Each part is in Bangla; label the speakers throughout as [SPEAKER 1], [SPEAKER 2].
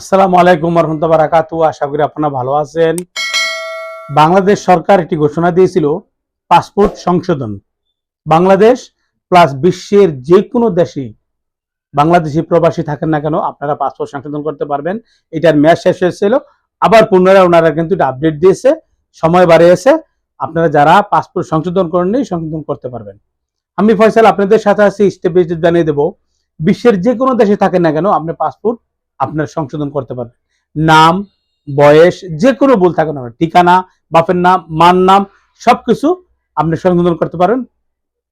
[SPEAKER 1] আসসালামু আলাইকুম রহমতুল্লাহ বারাকাতু। আশা করি আপনারা ভালো আছেন। বাংলাদেশ সরকার একটি ঘোষণা দিয়েছিল, পাসপোর্ট সংশোধন। বাংলাদেশ প্লাস বিশ্বের যে কোনো দেশেই বাংলাদেশি প্রবাসী থাকেন না কেন, আপনারা পাসপোর্ট সংশোধন করতে পারবেন। এটার মেয়াদ শেষ হয়েছিল, আবার পুনরায় ওনারা কিন্তু এটা আপডেট দিয়েছে, সময় বাড়িয়েছে। আপনারা যারা পাসপোর্ট সংশোধন করেননি, সংশোধন করতে পারবেন। আমি ফয়সাল, আপনাদের সাথে আছি, স্টেপ জানিয়ে দেবো। বিশ্বের যে কোনো দেশে থাকেন না কেন, আপনি পাসপোর্ট আপনার সংশোধন করতে পারবেন। নাম, বয়স যে কোনো ভুল থাকে না ঠিকানা, বাপের নাম, মার নাম, সবকিছু আপনি সংশোধন করতে পারেন।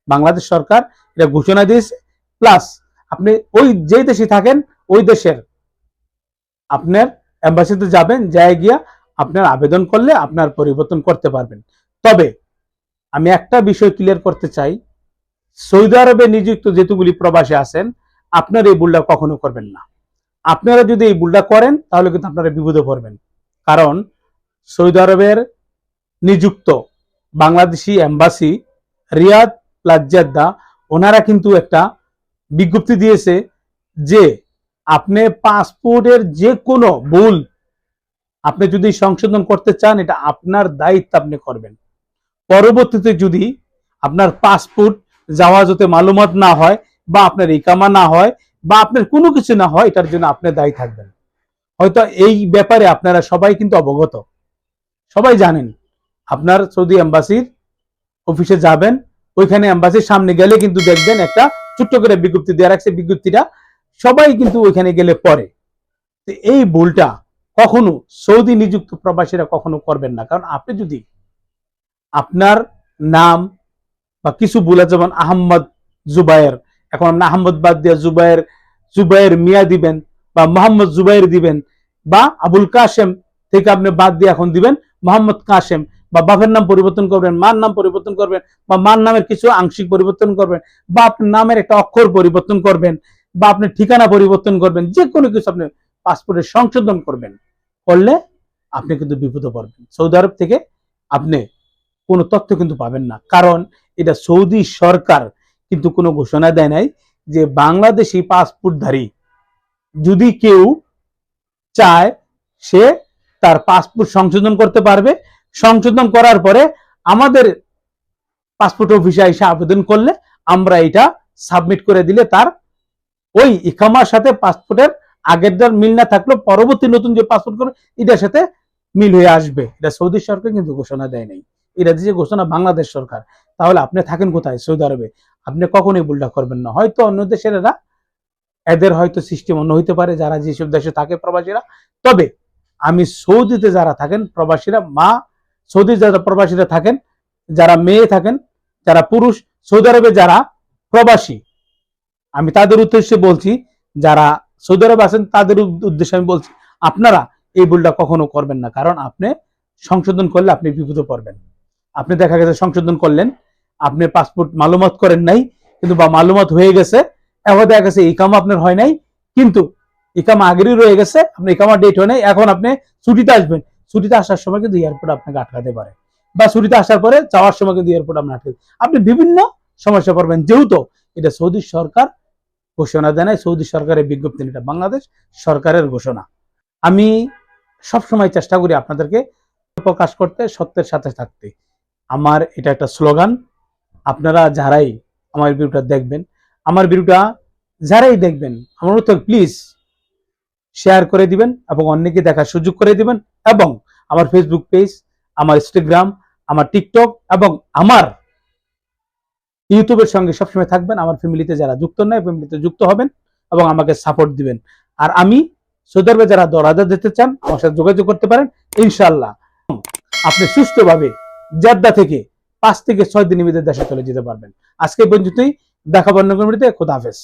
[SPEAKER 1] বাংলাদেশ সরকার এটা ঘোষণা দিয়েছে। প্লাস আপনি ওই যে দেশে থাকেন, ওই দেশের আপনার অ্যাম্বাসিতে যাবেন, যায় গিয়া আপনার আবেদন করলে আপনার পরিবর্তন করতে পারবেন। তবে আমি একটা বিষয় ক্লিয়ার করতে চাই। সৌদি আরবে নিযুক্ত যেতুগুলি প্রবাসী আছেন, আপনার এই ভুলটা কখনো করবেন না। আপনারা যদি এই ভুলটা করেন, তাহলে কিন্তু আপনারা বিপদে পড়বেন। কারণ সৌদি আরবের নিযুক্ত বাংলাদেশি এম্বাসি রিয়াদ প্লাজ্জাদ্দা ওনারা কিন্তু একটা বিজ্ঞপ্তি দিয়েছে যে আপনি পাসপোর্টের যে কোনো ভুল আপনি যদি সংশোধন করতে চান, এটা আপনার দায়িত্ব আপনি করবেন। পরবর্তীতে যদি আপনার পাসপোর্ট যাতে মালুমাত না হয় বা আপনার ইকামা না হয় বা আপনার কোনো কিছু না হয়, এটার জন্য আপনি দায়ী থাকবেন। হয়তো এই ব্যাপারে আপনারা সবাই কিন্তু অবগত। সবাই জানেন, আপনার সৌদি এম্বাসির অফিসে যাবেন, ওইখানে এম্বাসির সামনে গেলে কিন্তু দেখবেন একটা ছোট্ট করে বিজ্ঞপ্তি দেওয়া রাখছে, বিজ্ঞপ্তিটা সবাই কিন্তু ওইখানে গেলে তো এই ভুলটা কখনো সৌদি নিযুক্ত প্রবাসীরা কখনো করবেন না। কারণ আপনি যদি আপনার নাম বা কিছু আছে যেমন আহম্মদ জুবায়ের এখন আপনি আহমদ বাদ দিয়ে জুবাইর জুবাইর মিয়া দিবেন বা মোহাম্মদ জুবাইর দিবেন বা আবুল কাশেম থেকে আপনি বাদ দিয়ে এখন দিবেন মোহাম্মদ কাশেম বা বাপের নাম পরিবর্তন করবেন, মার নাম পরিবর্তন করবেন বা মার নামের কিছু আংশিক পরিবর্তন করবেন বা আপনার নামের একটা অক্ষর পরিবর্তন করবেন বা আপনি ঠিকানা পরিবর্তন করবেন, যে কোনো কিছু আপনি পাসপোর্টে সংশোধন করবেন, করলে আপনি কিন্তু বিপদে পড়বেন। সৌদি আরব থেকে আপনি কোনো তথ্য কিন্তু পাবেন না। কারণ এটা সৌদি সরকার কিন্তু কোনো ঘোষণা দেয় নাই যে বাংলাদেশি পাসপোর্টধারী যদি কেউ চায়, সে তার পাসপোর্ট সংশোধন করতে পারবে। সংশোধন করার পরে আমাদের পাসপোর্ট অফিসে এসে আবেদন করলে আমরা এটা সাবমিট করে দিলে তার ওই ইকামার সাথে পাসপোর্টের আগেরটার মিল না থাকলেও পরবর্তী নতুন যে পাসপোর্ট করবে, এটার সাথে মিল হয়ে আসবে। এটা সৌদি সরকার কিন্তু ঘোষণা দেয় নাই। এটা যে ঘোষণা বাংলাদেশ সরকার। তাহলে আপনি থাকেন কোথায়? সৌদি আরবে। আপনি কখনোই ভুলটা করবেন না। হয়তো অন্য দেশের এরা, এদের হয়তো সিস্টেম অন্য হইতে পারে, যারা যেসব দেশে থাকে প্রবাসীরা। তবে আমি সৌদিতে যারা থাকেন, প্রবাসীরা, মা, সৌদি যারা প্রবাসীরা থাকেন, যারা মেয়ে থাকেন, যারা পুরুষ, সৌদি আরবে যারা প্রবাসী, আমি তাদের উদ্দেশ্যে বলছি, যারা সৌদি আরবে আছেন, তাদের উদ্দেশ্যে আমি বলছি, আপনারা এই ভুলটা কখনো করবেন না। কারণ আপনি সংশোধন করলে আপনি বিপদে পড়বেন। আপনি দেখা গেছে সংশোধন করলেন আপনি পাসপোর্ট মালুমাত করেন নাই, কিন্তু বা মালুমাত হয়ে গেছে এখন দেখা গেছে ইকামা আপনার হয় নাই, কিন্তু ইকামা আগেরই রয়ে গেছে আপনার ইকামা ডেট হয় নাই, এখন আপনি ছুটিতে আসবেন। ছুটিতে আসার সময় কিন্তু এয়ারপোর্ট আপনাকে আটকাতে পারে। বা ছুটিতে আসার পরে যাওয়ার সময় কিন্তু এয়ারপোর্ট আপনার আটকাতে আপনি বিভিন্ন সমস্যা পড়বেন, যেহেতু এটা সৌদি সরকার ঘোষণা দেয় নাই, সৌদি সরকারের বিজ্ঞপ্তি এটা বাংলাদেশ সরকারের ঘোষণা। আমি সবসময় চেষ্টা করি আপনাদেরকে প্রকাশ করতে, সত্যের সাথে থাকতে। আমার এটা একটা স্লোগান আপনারা যারাই আমার ভিডিওটা দেখবেন, আমার ভিডিওটা যারাই দেখবেন, আমার তো প্লিজ শেয়ার করে দিবেন এবং অন্যকে দেখার সুযোগ করে দিবেন এবং আমার ফেসবুক পেজ আমার ইনস্টাগ্রাম আমার টিকটক এবং আমার ইউটিউবের সঙ্গে সবসময় থাকবেন। আমার ফ্যামিলিতে যারা যুক্ত নয়, ফ্যামিলিতে যুক্ত হবেন এবং আমাকে সাপোর্ট দিবেন। আর আমি সৌদি আরবে যারা দরাজা যেতে চান, আমার সাথে যোগাযোগ করতে পারেন। ইনশাল্লাহ আপনি সুস্থভাবে জেদ্দা থেকে পাঁচ থেকে ছয় দিনের ভিতরে দেশে চলে যেতে পারবেন আজকে পর্যন্তই দেখাবো অন্য। খোদা হাফেজ